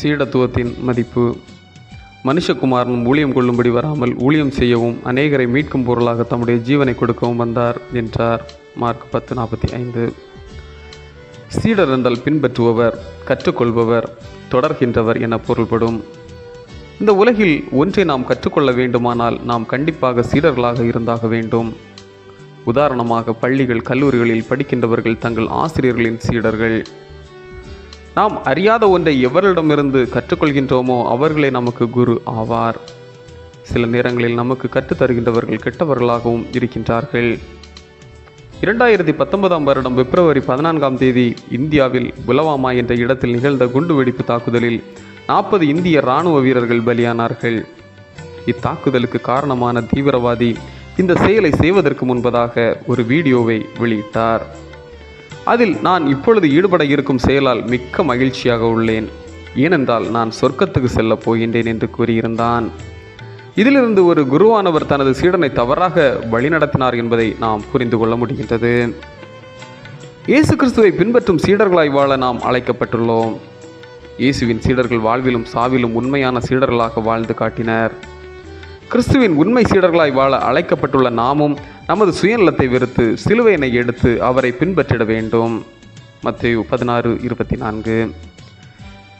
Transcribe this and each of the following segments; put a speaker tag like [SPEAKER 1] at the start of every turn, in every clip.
[SPEAKER 1] சீடத்துவத்தின் மதிப்பு. மனுஷகுமாரன் ஊழியம் கொள்ளும்படி வராமல் ஊழியம் செய்யவும் அநேகரை மீட்கும் பொருளாக தம்முடைய ஜீவனை கொடுக்கவும் வந்தார் என்றார். மார்க் பத்து நாற்பத்தி ஐந்து சீடர் என்றால் பின்பற்றுபவர் கற்றுக்கொள்பவர் தொடர்கின்றவர் என பொருள்படும். இந்த உலகில் ஒன்றை நாம் கற்றுக்கொள்ள வேண்டுமானால் நாம் கண்டிப்பாக சீடர்களாக இருந்தாக வேண்டும். உதாரணமாக பள்ளிகள் கல்லூரிகளில் படிக்கின்றவர்கள் தங்கள் ஆசிரியர்களின் சீடர்கள். நாம் அறியாத ஒன்றை எவரிடமிருந்து கற்றுக்கொள்கின்றோமோ அவர்களே நமக்கு குரு ஆவார். சில நேரங்களில் நமக்கு கற்றுத் தருகின்றவர்கள் கெட்டவர்களாகவும் இருக்கின்றார்கள். இரண்டாயிரத்தி பத்தொன்பதாம் வருடம் பிப்ரவரி பதினான்காம் தேதி இந்தியாவில் புலவாமா என்ற இடத்தில் நிகழ்ந்த குண்டுவெடிப்பு தாக்குதலில் நாற்பது இந்திய இராணுவ வீரர்கள் பலியானார்கள். இத்தாக்குதலுக்கு காரணமான தீவிரவாதி இந்த செயலை செய்வதற்கு முன்பதாக ஒரு வீடியோவை வெளியிட்டார். அதில் நான் இப்பொழுது ஈடுபட இருக்கும் செயலால் மிக்க மகிழ்ச்சியாக உள்ளேன். ஏனென்றால் நான் சொர்க்கத்துக்கு செல்லப் போகின்றேன் என்று கூறியிருந்தான். இதிலிருந்து ஒரு குருவானவர் தனது சீடனை தவறாக வழிநடத்தினார் என்பதை நாம் புரிந்து கொள்ள முடிகின்றது. இயேசு கிறிஸ்துவை பின்பற்றும் சீடர்களாய் வாழ நாம் அழைக்கப்பட்டுள்ளோம். இயேசுவின் சீடர்கள் வாழ்விலும் சாவிலும் உண்மையான சீடர்களாக வாழ்ந்து காட்டினர். கிறிஸ்துவின் உண்மை சீடர்களாய் வாழ அழைக்கப்பட்டுள்ள நாமும் நமது சுயநலத்தை வெறுத்து சிலுவையினை எடுத்து அவரை பின்பற்றிட வேண்டும். மத்திய பதினாறு இருபத்தி நான்கு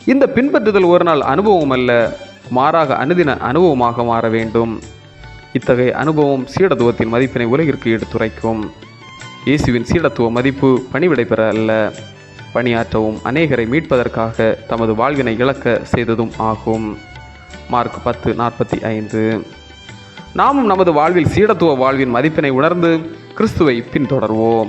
[SPEAKER 1] இந்த பின்பற்றுதல் ஒரு நாள் அனுபவம் அல்ல மாறாக அனுதின அனுபவமாக மாற வேண்டும். இத்தகைய அனுபவம் சீடத்துவத்தின் மதிப்பினை உலகிற்கு எடுத்துரைக்கும். இயேசுவின் சீடத்துவ மதிப்பு பணிவிடை பெற அல்ல பணியாற்றவும் அநேகரை மீட்பதற்காக தமது வாழ்வினை இழக்க செய்ததும் ஆகும். மார்க் பத்து நாற்பத்தி ஐந்து. நாமும் நமது வாழ்வில் சீடத்துவ வாழ்வின் மதிப்பினை உணர்ந்து கிறிஸ்துவை பின்தொடர்வோம்.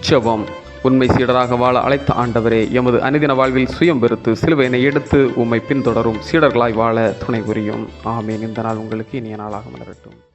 [SPEAKER 1] ஜபம் உண்மை சீடராக வாழ அழைத்த ஆண்டவரே எமது அனுதின வாழ்வில் சுயம் வெறுத்து சிலுவையினை எடுத்து உம்மை பின்தொடரும் சீடர்களாய் வாழ துணை புரியும். ஆமேன். இந்த நாள் உங்களுக்கு இனிய நாளாக மலரட்டும்.